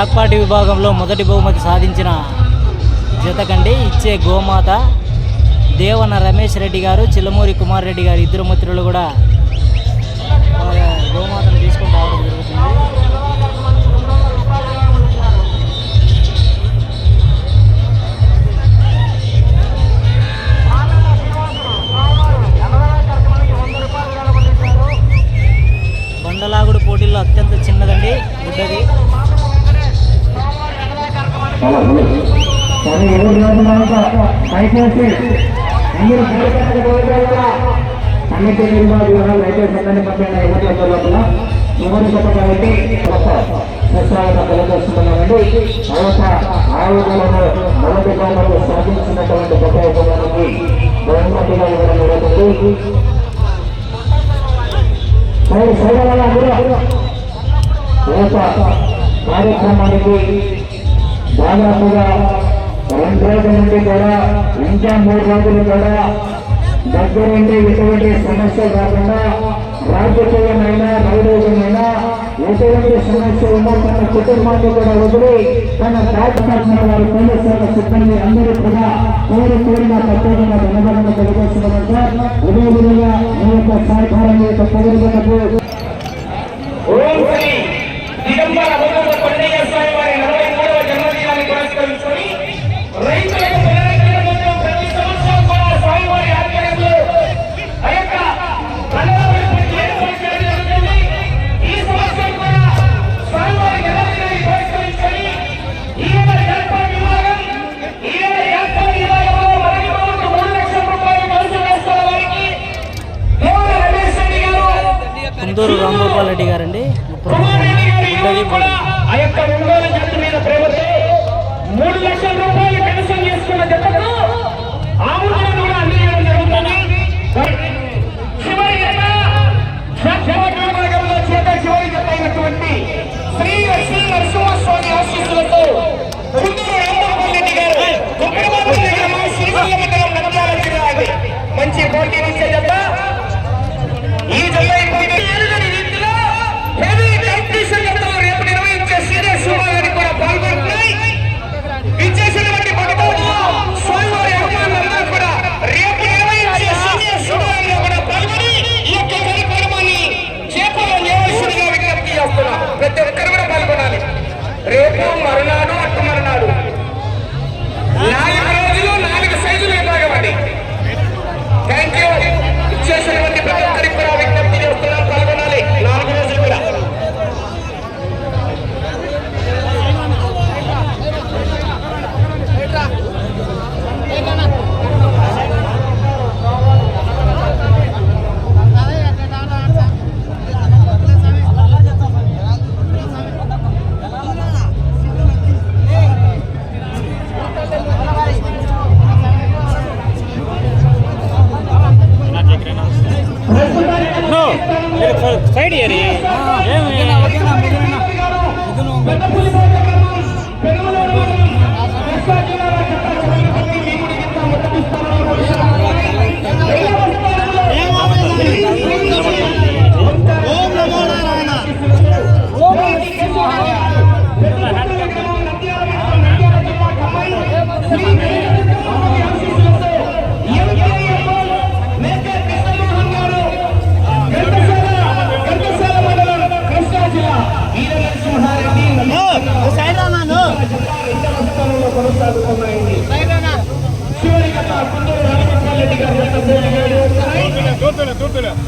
జాక్పాటి విభాగంలో మొదటి బహుమతి సాధించిన జతకండి. ఇచ్చే గోమాత దేవన రమేష్ రెడ్డి గారు చిల్లమూరి కుమార్ రెడ్డి గారు ఇద్దరు మిత్రులు కూడా గోమాతను తీసుకుని రావడం జరుగుతుంది. బండలాగుడు పోటీల్లో అత్యంత చిన్నదండి గుడ్డది. కానీ ఎవరు లేదు కనుక దయచేసి అందరూ అన్నిటి నిర్మాణాలు వివరాలు దయచేసి అందరినీ పంపిన ఎవరి లోపల ఎవరు చెప్పడానికి ప్రస్తావన తెలియజేస్తున్నామండి అవత ఆయుధాలను మొదటి కాలంలో సాధించినటువంటి గొప్ప ఉపమానానికి బహుమతిగా ఇవ్వడం జరుగుతుంది సైడ్ సైడ్ అందరూ కార్యక్రమానికి దాదాపుగా రెండు రోజుల నుండి కూడా ఇంకా మూడు రోజులు కూడా దగ్గరుండి ఎటువంటి సమస్యలు రాకుండా రాజకీయమైన రైడోజమైనా ఎటువంటి సమస్య ఉందో తన కుటుంబాన్ని కూడా వదిలి తన రాజకీయ వారి పోలీస్ శాఖ సిబ్బంది అందరూ కూడా కోరి కోరిన ప్రత్యేకంగా ధన్యవాదాలు తెలియజేస్తున్నాం. సార్ ఇదే మీ యొక్క సహకారం యొక్క పౌరులకు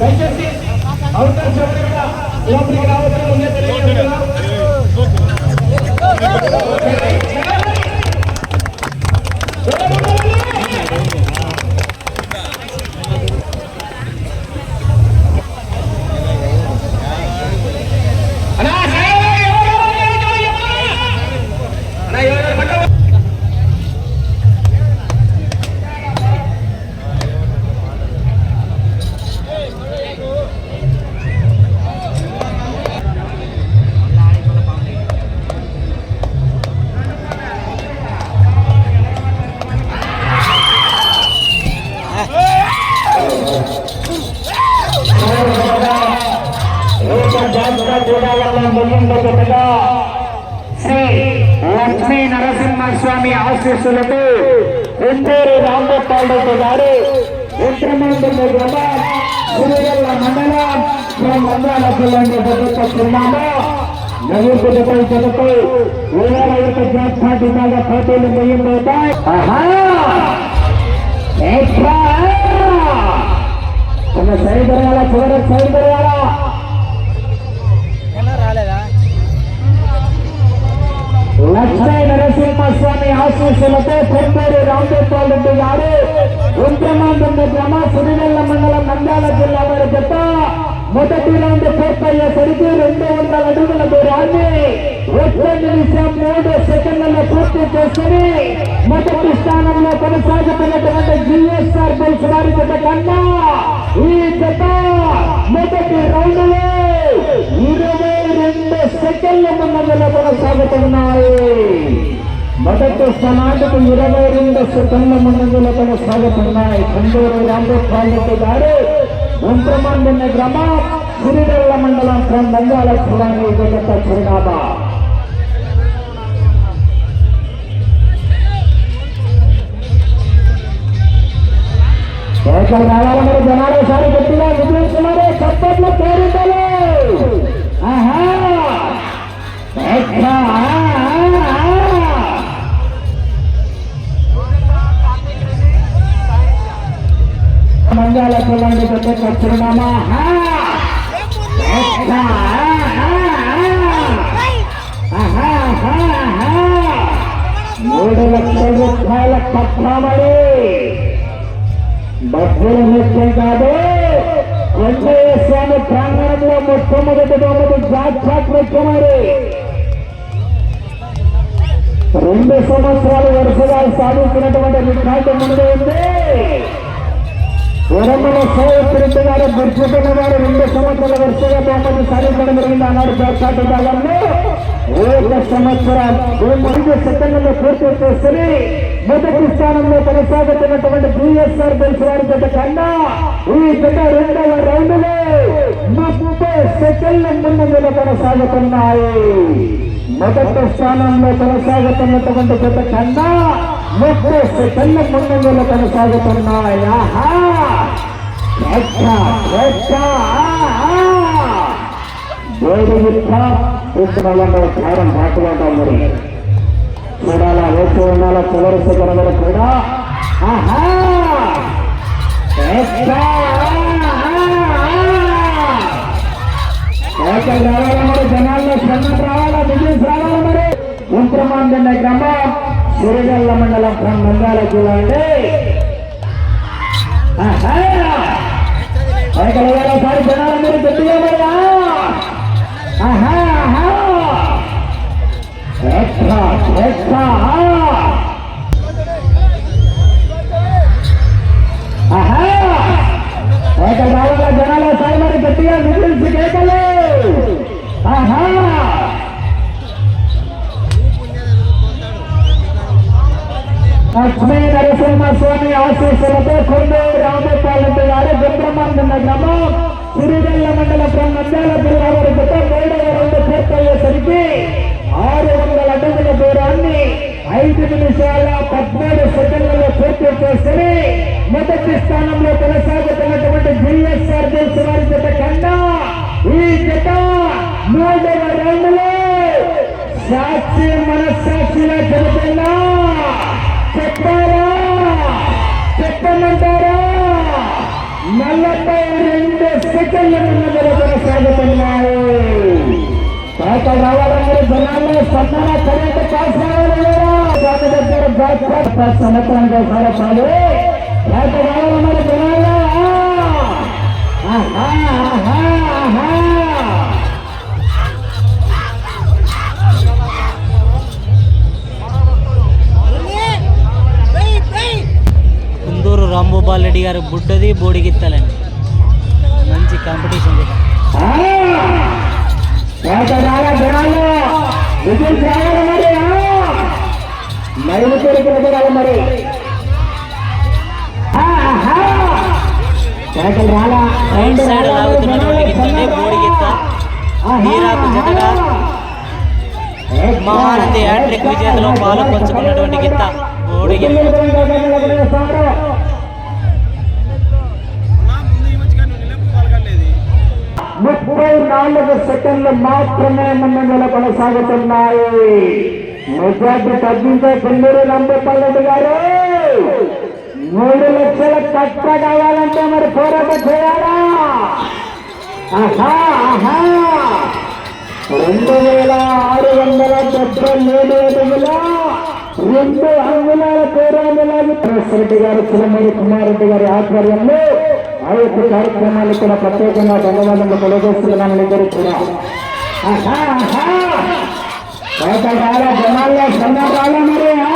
దయచేసి అవకాశం ఎవరైనా లోపలికి రావడం ముందే తెలియజేస్తున్నాం స్వామి ఆశీస్సులతో ఉండూరు రామగోపాలరెడ్డి గారు ఇంద్రమందుల గ్రామం సిరిగల్ల మండలం శ్రీ మందాల జిల్లాని ప్రభుత్వస్తున్నాము జతపై జతపై వేల యొక్క జాతీయ విభాగ పోటీలు మొయ్యబోతాయి సైడ్ చివరి సైడ్ పెరగాల లక్ష్మీ నరసింహస్వామి ఆశీస్సులతో పొందూరు రామగోపాల్ రెడ్డి గారు ఉత్తమాంధ్ర గ్రామ సిరివెల్ల మండలం నంద్యాల జిల్లా వారి జత మొదటి రౌండ్ పూర్తయ్యేసరికి రెండు వందల అడుగుల దూరాన్ని ఒక్క నిమిషం మూడు సెకండ్లలో పూర్తి చేసుకుని మొదటి స్థానంలో కొనసాగుతున్నటువంటి జిఎస్ఆర్ బుల్స్ వారి జత కన్నా ఈ జత మొదటి రౌండ్లో ఇరవై రెండు సెకండ్ల ముందంలో కొనసాగుతున్నాయి మొదటి స్థానానికి ఇరవై రెండు సెకండ్ల ముందంలో కొనసాగుతున్నాయి కందూరు రామగోపాల్ రెడ్డి గారు ఉంట్రమందిన గ్రామం సిరివెల్ల మండలం ఫ్రం బంగాళ జిల్లాని జగత చిరునామా కేకలు రావాల మరి జనాలు ఒకసారి గట్టిగా విధించుకున్నారు చప్పట్లు పేరుండాలి ఆహా ఎట్లా? మంజాల పిల్లండి పెద్ద చిరునామా మూడు లక్షల రూపాయల పట్టామని డబ్బుల ముఖ్యం కాదు వెంకయ్య స్వామి ప్రాంగణంలో మొట్టమొదటి బహుమతి జాక్పాట్ ముఖ్యమని రెండు సంవత్సరాలు వరుసగా సాధించినటువంటి రికార్డు ముందే ఉంది. ఉరమల సౌత్రెడ్డి గారు గుర్తున్న వారు రెండు సంవత్సరాల వరుసగా బహుమతి సాధించడం జరిగింది. ఆనాడు జాక్పాట్ విభాగంలో ఒక సంవత్సరం ఐదు సెకండ్లలో పూర్తి చేసుకుని మొదటి స్థానంలో కొనసాగుతున్నటువంటి బిఎస్ఆర్ తెలుసు వారి జత కన్నా ఈ జత రెండవ రౌండ్లో ముప్పై సెకండ్ల ముందులో కొనసాగుతున్నాయి. మొదటి స్థానంలో కొనసాగుతున్నటువంటి గత కన్నా ముప్పై సెకండ్ల ముందులో కొనసాగుతున్నాయి. ఆహా! ఎక్క, దేవుడి యొక్క పుస్తకాలలో కారం మాట్లాడటం మరి చూడాలా వేసి ఉండాలా చివరి కూడా. ఆహా! ఎక్కా! ఏకలు రావాలా మరి? జనాల్లో స్పందన రావాలా? బిజినెస్ రావాలా మరి? ఉంత్రమాందన్న గ్రామం సిరిగల్ల మండలం ఫ్రం నంద్యాల జిల్లా అండి. జనాలు మీరు గట్టిగా మరి ఆహా ఆహా. రావాలా? జనాల సాయి మరి గట్టిగా మిగిలిసి కేకలే. లక్ష్మీ నరసింహ స్వామి ఆశీస్సులతో కొండూరు రామపాలెడ్డి గారు గుండ్రమందున్న గ్రామం సిరివెల్ల మండల నంద్యాల జిల్లా వారి మూడవ రెండు పూర్తయ్యేసరికి ఆరు వందల అడుగుల దూరాన్ని ఐదు నిమిషాల పద్నాలుగు సెకండ్లలో పూర్తి చేసుకుని మొదటి స్థానంలో కొనసాగుతున్నటువంటి బిఎస్ఆర్ దేశ వారి జత కన్నా ఈ జత మూడవ రౌండ్లో సాక్షి మనస్సాక్షిగా చెబుతున్నా చెప్పారా చెప్పమంటారా నలభై రెండు సెకండ్ల ముందు కొనసాగుతున్నాయి కాక రావాలందరూ జనాల్లో స్పందన కరెంట్ పాస్ రావాలి కాక దగ్గర జాగ్రత్త సంవత్సరంగా సాగపాలి కాక రావాలన్నారు జనాల్లో ఆహా ఆహా ఆహా రాంభూపాల్ రెడ్డి గారు బుడ్డది బోడిగిత్తలండి మంచి కాంపిటీషన్ మరి రైట్ సైడ్ లాగుతున్నటువంటి గిత్తండి బోడిగిత్త. వీరాకు జతగా మహారథి హ్యాట్రిక్ విజేతలో పాలు పంచుకున్నటువంటి గిత్త ఓడిగి ముప్పై నాలుగు సెకండ్లు మాత్రమే ముందంజలో కొనసాగుతున్నాయి మెజార్టీ తగ్గించే పిల్లలు నంబపల్లెడ్డి గారు. మూడు లక్షల కట్ట కావాలంటే మరి పోరాటం చేయాలా? ఆహా ఆహా. రెండు వేల ఆరు వందల డెబ్బై ఏడు అడుగులో రెండు అంగుళాల పేరామిలాగి రెడ్డి గారు చిలమూరి కుమారెడ్డి గారి ఆధ్వర్యంలో ఆ యొక్క కార్యక్రమాలు కూడా ప్రత్యేకంగా ధన్యవాదాలు తెలియజేస్తున్నాను ఇద్దరు కూడా ఆహా, ఆహా. బయట రాలా జనాల్లో సన్న రాలా మరి ఆ.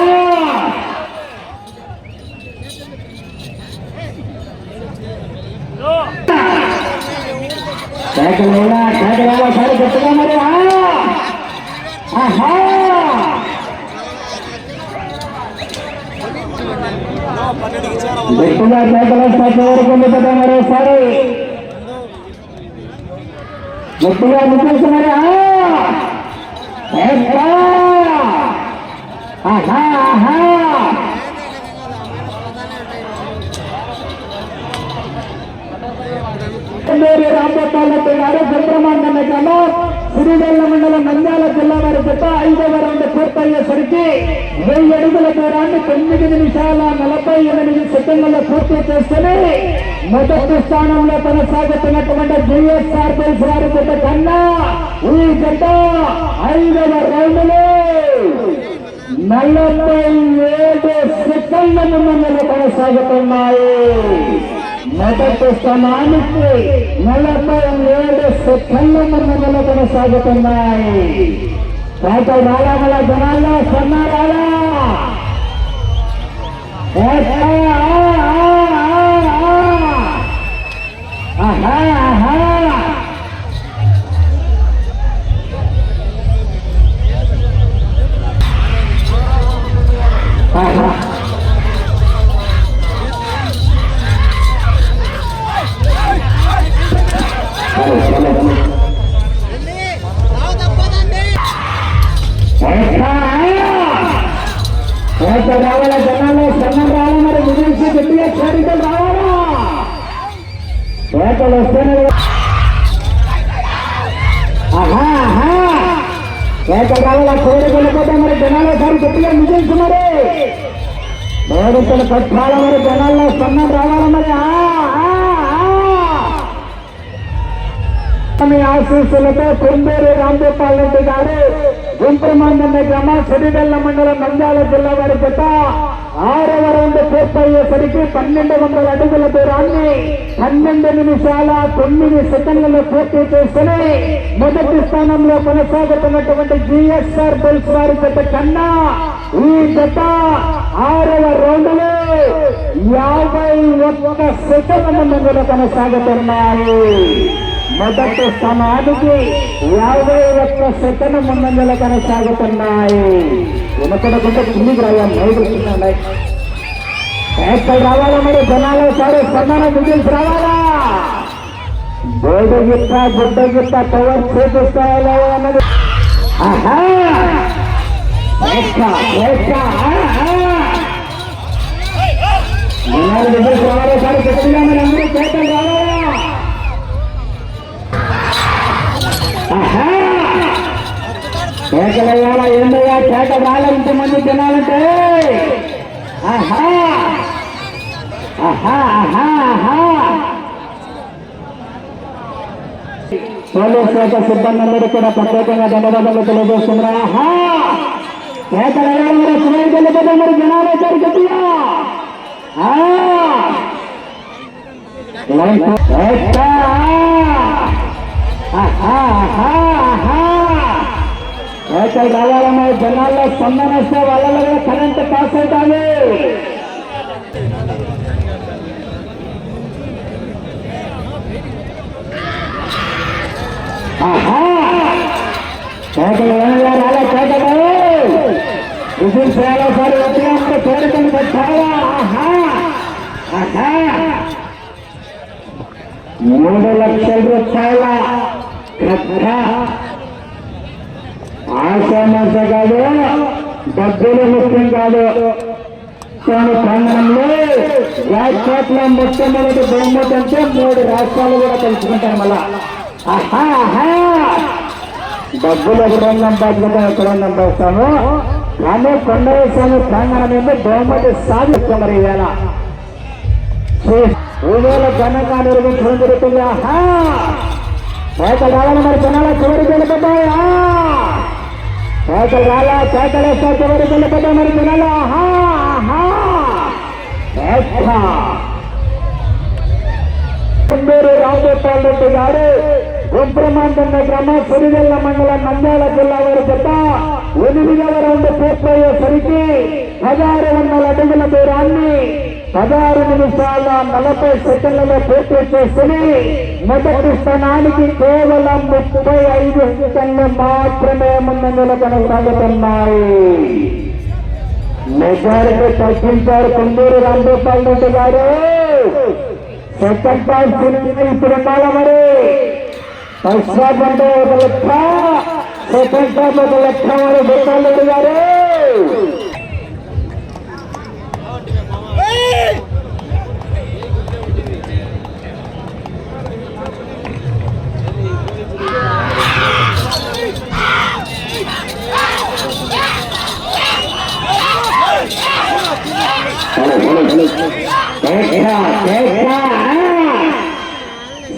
కేకలేలా కేకలేలా సరే గట్టిగా మరి ఆ! ఆహా గట్టిగా కేకలేస్తే వరకు ఉంటుంది మరోసారి గట్టిగా ముగించి మరి ఆ! కేక! ఆహా ఆహా కొండూరి రామగోపాలరెడ్డి గారు చంద్రమాండన్న గ్రామం సిరివెల్ల మండలం నంద్యాల జిల్లా వారి జత ఐదవ రౌండ్ పూర్తయ్యేసరికి వెయ్యి అడుగుల దూరాన్ని తొమ్మిది నిమిషాల నలభై ఎనిమిది సెకండ్లలో పూర్తి చేసుకుని మొదటి స్థానంలో కొనసాగుతున్నటువంటి జిఎస్ఆర్ బెల్స్ వారి జత కన్నా ఈ జత ఐదవ రౌండ్లో నలభై ఏడు సెకండ్ల ముందు కొనసాగుతున్నాయి మొదటి స్థానానికి నలభై ఏడు సెకండ్ల ముందు కొనసాగుతున్నాయి పాట రాళగల జనాల్లో సన్నారాలా ఆహా ఆహా ఆహా కోట రావాల? జనాలు సన్నం రావాలి మరి. ముగించి గట్టిగా చేరికలు రావాలా? కోటలు వస్తేనే ఆహా ఆహా. కోటలు రావాల? కోరికలు పోతే మరి జనాలు సారి గట్టిగా ముగించు మరి. కోరికలు కట్టాల మరి? జనాల్లో సన్నం రావాల మరి? మీ ఆశీస్సులతో కొండూరు రాంగోపాల్ రెడ్డి గారు గుంటూరు మండల గ్రామ సిరివెల్ల మండలం నంద్యాల జిల్లా వారి జత ఆరవ రౌండ్ పూర్తయ్యేసరికి పన్నెండు వందల అడుగుల దూరాన్ని పన్నెండు నిమిషాల తొమ్మిది సెకండ్లలో పూర్తి చేసుకుని మొదటి స్థానంలో కొనసాగుతున్నటువంటి జిఎస్ఆర్ బుల్స్ వారి జత కన్నా ఈ జత ఆరవ రౌండ్లో యాభై ఒక్క సెకండ్ల ముందులో కొనసాగుతున్నాయి మొదటి స్థానానికి యాభై ఒక్క సెకండ్ ముందంజలో కొనసాగుతున్నాయి. వెనకడకుండా కిందికి రావాలి నైపుస్తున్నాయి ఎక్కడ రావాలా మరి జనాలు సరే స్పందన ముగించి రావాలా? బోర్డు గిట్ట గుడ్డ గిట్ట కవర్ చేపిస్తాయో అన్నది ఆహా! రావాలా సరే గట్టిగా మరి అందరూ చేతలు రావాలా ఏందయ్యా? కేక రాల ఇంతమంది తినాలంటే? ఆహా! ఆహా! ఆహా! ఆహా! పోలీస్ శాఖ సిబ్బంది అందరూ కూడా ప్రత్యేకంగా ధన్యవాదాలు తెలియజేస్తున్నారు ఆహా! కేకలయ్యాల మరి సుమై మరి జనాలు వచ్చారు గట్టిగా ఆ! ఎక్కా! ఏకలు రావాలన్న జనాల్లో స్పందన వస్తే వాళ్ళలో కూడా కరెంట్ పాస్ అవుతాను కేకలు ఏమయ్యా రాలే కేకలు విజయం చేయాలా సార్ ఎప్పుడంటే కోరికలు పెట్టాలా ఆహా ఆహా మూడు కాదు డబ్బులు ముఖ్యం కాదు. కానీ ప్రాంగణంలో రాష్ట్రాల మొట్టమొదటి బహుమతి అంటే మూడు రాష్ట్రాలు కూడా తెలుసుకుంటారు మళ్ళా. ఆహా ఆహా. డబ్బులు ఎక్కడన్నా బాధ్యత ఎక్కడన్నా పోస్తాము కానీ కొండవ స్వామి ప్రాంగణం మీద బహుమతి సాధిస్తున్నారు ఈవేళ. ఈవేళ ఘనంగా నిర్మించడం జరుగుతుంది ఆహా. కోతలు రావాలి మరి జనాల చివరికి వెళ్ళిపోతాయా కోతలు రాలా కోతలు వేస్తా చివరికి వెళ్ళిపోతా మరి జనాలు ఆహా ఆహా. పేట. కుందూరు రామగోపాల్ రెడ్డి గారు గుంప్రమాంతన్న గ్రామ సిరివెల్ల మండలం నంద్యాల జిల్లా వారి చెత్త ఎనిమిదవ రౌండ్ పూర్తయ్యేసరికి పదహారు వందల అడుగుల దూరాన్ని పదహారు నిమిషాల నలభై సెకండ్లలో పూర్తి చేసుకుని మొదటి స్థానానికి కేవలం ముప్పై ఐదు సెకండ్లు మాత్రమే ముందంజలు కొనసాగుతున్నాయి మెజారిటీ తగ్గించారు కొందూరు రామగోపాల్ రెడ్డి గారు. సెకండ్ పాయింట్ సినిమా ఇప్పుడు ఉండాలా మరి ఫస్ట్ హాఫ్ అంటే ఒక లెక్క. సెకండ్ హాఫ్ ఒక లెక్క. మరి గోపాల్ రెడ్డి గారు.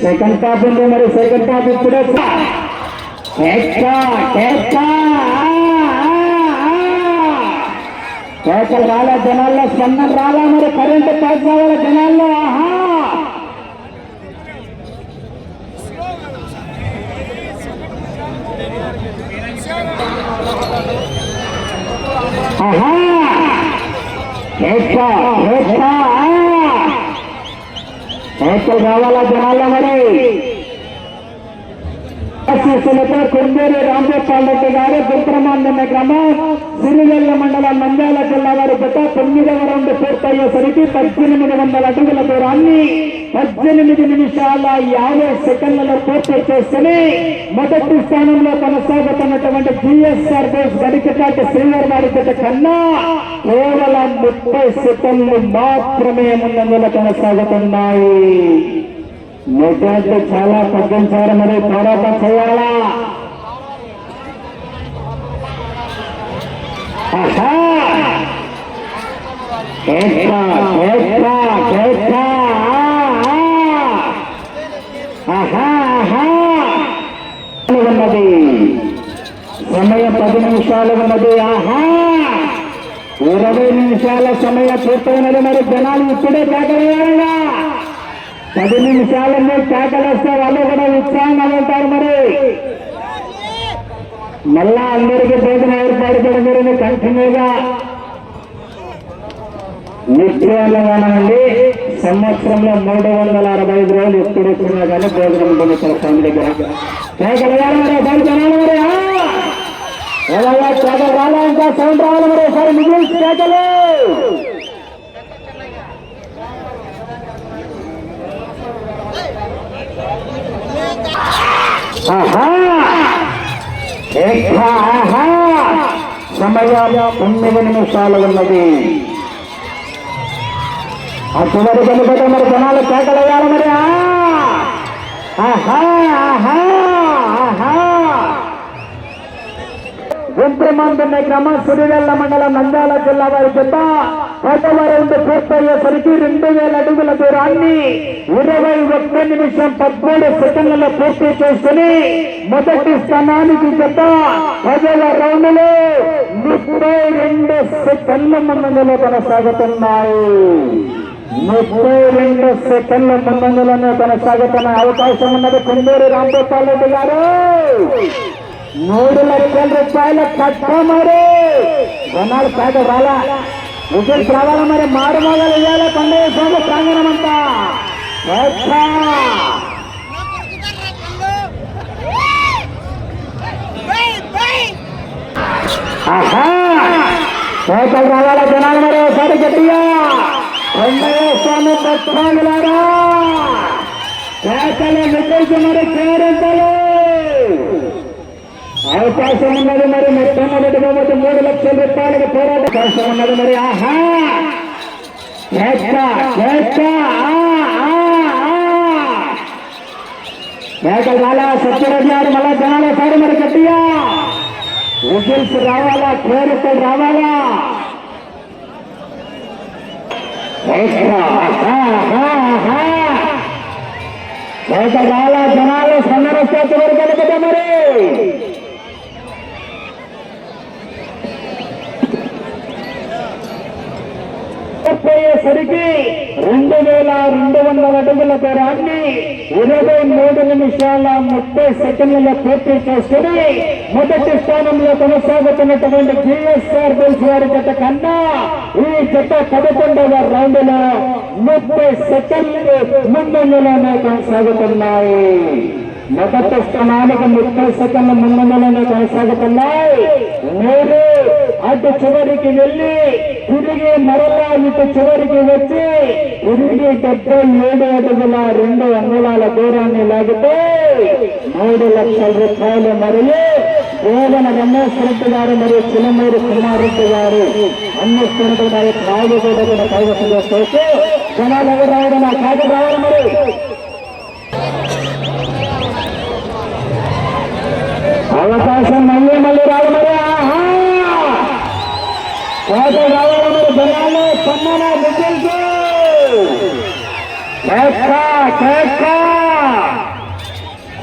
సెకండ్ టాప్ ఉంది మరి సెకండ్ టాప్ ఇప్పుడే కేకలు రాలే జనాల్లో స్పందన రాలా మరి కరెంటు పాస్ కావాలి జనాల్లో. ఆహా. ఆహా. కేక కావాలా జనాల్లో మరి? ఆశీస్సులతో కొండూరు రామగోపాల్ రెడ్డి గారు దుర్బ్రహ్మాండన్న గ్రామం సిరివెల్ల మండలం నంద్యాల జిల్లా వారి గత తొమ్మిదవ రౌండ్ పూర్తయ్యేసరికి పద్దెనిమిది వందల అడుగుల దూరాన్ని పద్దెనిమిది నిమిషాల యాభై సెకండ్లలో పూర్తి చేస్తేనే మొదటి స్థానంలో కొనసాగుతున్నటువంటి జిఎస్ఆర్ బోస్ గడికపాటి శ్రీవారి వారి గత కన్నా కేవలం ముప్పై సెకండ్లు మాత్రమే ముందంజలో కొనసాగుతున్నాయి. మెజార్టీ చాలా తగ్గించారు మరి పోరాటం చేయాలా? ఆహా! నిమిషాలు ఉన్నది ఆహా! ఇరవై నిమిషాల సమయ పూర్తయినది. మరి జనాలు ఇప్పుడే కేకలేయాలా పది నిమిషాలన్నీ కేకలేస్తే వాళ్ళు కూడా ఉత్సాహంగా ఉంటారు మరి. మళ్ళా అందరికీ భోజనం ఏర్పాటు చేయడం కంటిన్యూగా నిత్యాలగానండి సంవత్సరంలో మూడు వందల అరవై ఐదు రోజులు ఎప్పుడు వచ్చినా కానీ భోజనం ఉంటుంది ఇక్కడ స్వామి దగ్గర. కేకలు ఎలా కేకలు రాలా ఇంకా సౌండ్ రావాలి మరి ఒకసారి మిగిలిన కేకలు ఆహా! సమయం తొమ్మిది నిమిషాలు ఉన్నది. ఆ చివరి కనుక మరి జనాలు కేకలయ్యాలి మరి. ఆహా! ఆహా! గుంట్రమందున్న గ్రామ సుడివెల్ల మండలం నంద్యాల జిల్లా వారి చెత్త పదవ పూర్తయ్యేసరికి రెండు వేల అడుగుల దూరాన్ని ఇరవై ఒక్క నిమిషం పదమూడు సెకండ్లలో పూర్తి చేసుకుని మొదటి స్థానానికి చెత్త పదవ రౌండ్లో ముప్పై రెండు సెకండ్ల ముందంజలో కొనసాగుతున్నాయి ముప్పై రెండు సెకండ్ల ముందంజలోనే కొనసాగుతున్న అవకాశం ఉన్నది కొండూరు రాంగోపాల్ రెడ్డి గారు. మూడు లక్షల రూపాయల కట్ట మరి? జనాలు పేద రాలా? విజిల్స్ రావాలా మరి? మారు మొదలు ఇవ్వాలి? కొండయ్య స్వామి ప్రాంగణం అంతా ఎక్క. ఆహా పేదలు జనాలు మరి? ఒకసారి గట్టిగా! కొండయ్య స్వామి పక్షాలులారా పేదలు నిర్దేశం మరి కేరింతలు అవకాశం ఉన్నది మరి మొట్టమొదటి బహుమతి మూడు లక్షల రూపాయలకు పోరాట అవకాశం ఉన్నది మరి ఆహా కేక, కేక, ఆ, ఆ, ఆ. కేక చాలా సత్యరెడ్డి గారు మళ్ళా జనాల సారి మరి గట్టిగా విజిల్స్ రావాలా కోరికలు రావాలా కేక, ఆహా, ఆహా, ఆహా. కేక రావాలా జనాలు సందర స్థాయి వరకు వెళ్ళిపోతే మరి పోయేసరికి రెండు వేల రెండు వందల అడుగుల దూరాన్ని ఇరవై మూడు నిమిషాల ముప్పై సెకండ్లలో పూర్తి చేసుకుని మొదటి స్థానంలో కొనసాగుతున్నటువంటి జిఎస్ఆర్ బుల్స్ వారి జత కన్నా ఈ జత పదకొండవ రౌండ్లో ముప్పై సెకండ్లు ముందంజలోనే కొనసాగుతున్నాయి. మొదటి స్థానానికి ముప్పై సెకండ్ల ముందంజలోనే కొనసాగుతున్నాయి. మీరు అటు చివరికి వెళ్ళి తిరిగి మరలా ఇటు చివరికి వచ్చి తిరిగి డెబ్బై ఏడు అడుగుల రెండు అంగుళాల దూరాన్ని లాగితే మూడు లక్షల రూపాయలు మరియు కేవలం రమేష్ రెడ్డి గారు మరియు చిలమూరి కుమారెడ్డి గారు అందిస్తున్నటువంటి గారి కాదు కూడా కూడా కైవసం చేస్తూ జనాలు ఎవరు రావడం నా కాదు రావాలి మరి. అవకాశం మళ్ళీ మళ్ళీ రావాలి మరి కోట రావాలి మరి జనాలు సమ్మన విజల్స్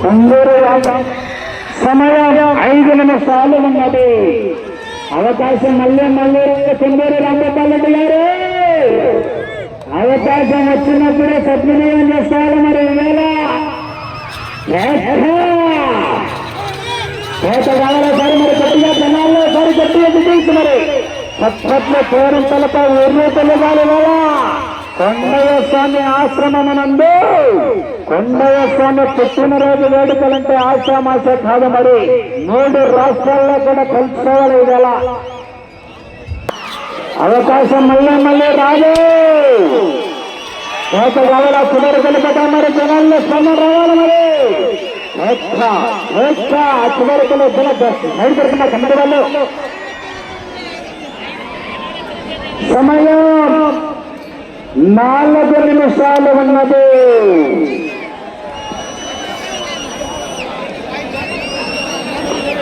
కొందరు సమయం ఐదు నిమిషాలు ఉన్నది. అవకాశం మళ్ళీ మళ్ళీ కొందరు రామపాలరెడ్డి గారు అవకాశం వచ్చినప్పుడే సద్వినియోగం చేస్తారు మరి ఈవేళ కోట కావాలా మరి గట్టిగా జనాల్లో సరే గట్టిగా విజయించు మరి సత్పత్ల ఎర్రతలు వాళ్ళ కొండయ్య స్వామి ఆశ్రమమునందు కొండయ్య స్వామి పుట్టినరోజు వేడుకలంటే ఆశామాష కాదు మరి. మూడు రాష్ట్రాల్లో కూడా కలుసుకోవాలి ఇవాళ అవకాశం మళ్ళీ మళ్ళీ రాదు. కోట కావాలా చివరి మరి జనాల్లో స్పందన రావాలి మరి. చివరికి బయట కమిటీ వాళ్ళు? సమయం నాలుగు నిమిషాలు ఉన్నది.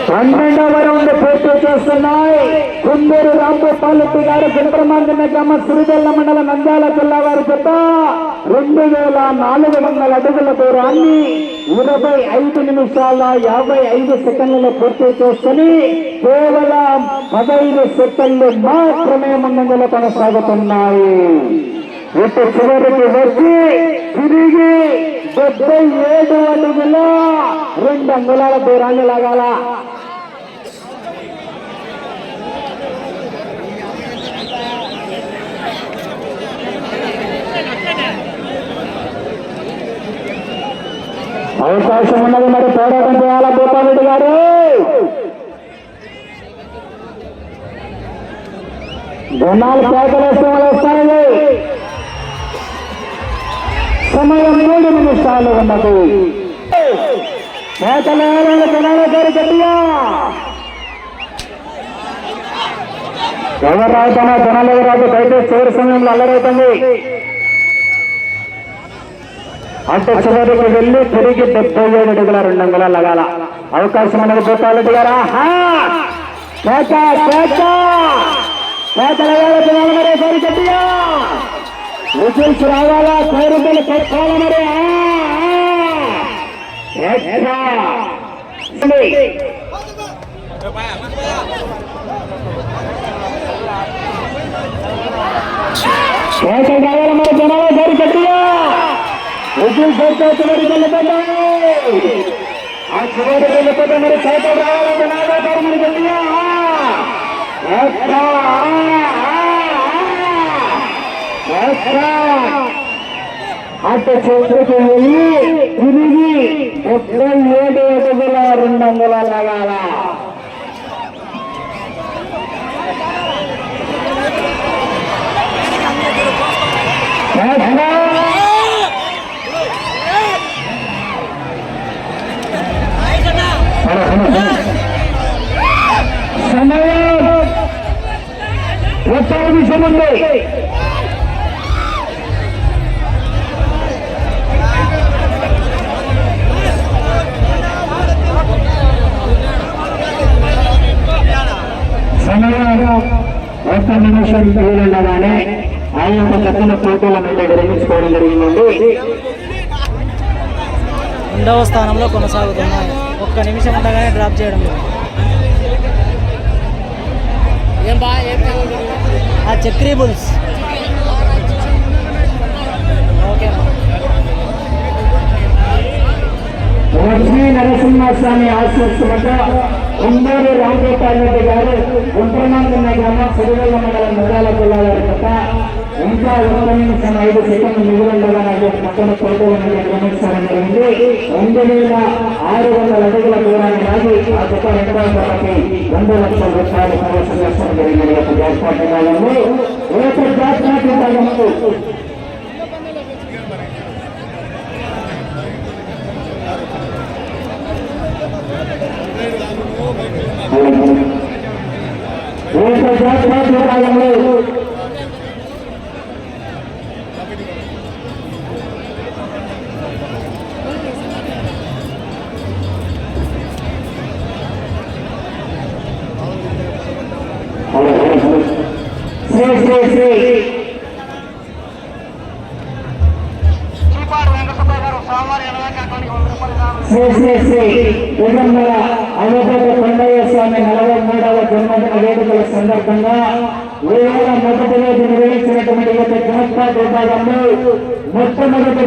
పన్నెండవ రౌండ్ పూర్తి చేస్తున్నాయి. కుందూరు రాంగోపాలరెడ్డి గారు సుబ్రహ్మణ్య గ్రామ సిరిదెల్ల మండల నంద్యాల జిల్లా వారి చెత్త రెండు వేల నాలుగు వందల అడుగుల దూరాన్ని ఇరవై ఐదు నిమిషాల యాభై ఐదు సెకండ్లలో పూర్తి చేసుకుని కేవలం పదహైదు సెకండ్లు మాత్రమే ముందంజలో కొనసాగుతున్నాయి. ఇటు చివరికి వచ్చి తిరిగి డెబ్బై ఏడు అడుగుల రెండు అంగుళాల దూరాన్ని లాగాల. అవకాశం ఉన్నది మరి పోరాటం చేయాలా గోపాలరెడ్డి గారు? జనాలు కేకలేస్తే వాళ్ళు వస్తాయి సమయం మూడు నిమిషాలు ఉన్నది. కేకలేయాలని జనాల గారు గట్టిగా. ఎవరు రావుతానో జనాలు ఎవరు రాదు దయచేసి చివరి సమయంలో అల్లరవుతుంది అంటే చివరికి వెళ్ళి తిరిగి డెబ్బై ఏడు అడుగుల రెండు అంగుల లగాల. అవకాశం అనేది గోపాలరెడ్డి గారు. విజిల్స్ రావాలా? కోరికలు పెట్టుకోవాలి మరి? ఆ, ఆ. కావాలి మరి జనాలు సరి గట్టిగా విజిల్స్ అయితే ఆ చివరికి వెళ్ళిపోతే మరి కేక కావాలి మరి గట్టిగా అటు వెళ్ళి తిరిగి డెబ్బై ఏడు అడుగుల రెండు వందల లగాల சமயம் ஒத்தாவி சுமந்து ఒక్క నిమిషం ఉండగానే ఆ యొక్క కథన పోటీలను నిర్ణయించుకోవడం జరిగిందండి రెండవ స్థానంలో కొనసాగుతున్నాయి ఒక్క నిమిషం ఉండగానే డ్రాప్ చేయడం. ఆ చక్రీ బుల్స్. ఓకే. లక్ష్మీ నరసింహస్వామి ఆశీస్సులతో ఉండూరు రామగోపాల్ రెడ్డి గారు గుంటనాథన్న గ్రామం సిరివెల్ల మండలం ముదాల జిల్లా వారి ఇంకా ఒక్క నిమిషం ఐదు సెకండ్ మిగులుండగా పక్కన పడుకోవాలని గమనించడం జరిగింది రెండు వేల ఆరు వందల అడుగుల దూరాన్ని లాగి ఆ గత రెండవ తరగతి రెండు లక్షల రూపాయలు ప్రవేశం చేస్తడం జరిగింది యొక్క జాస్పాట్ విభాగంలో రేపు జాస్పాట్ విభాగంలో రేపు జాస్పాట్ విభాగంలో యొక్క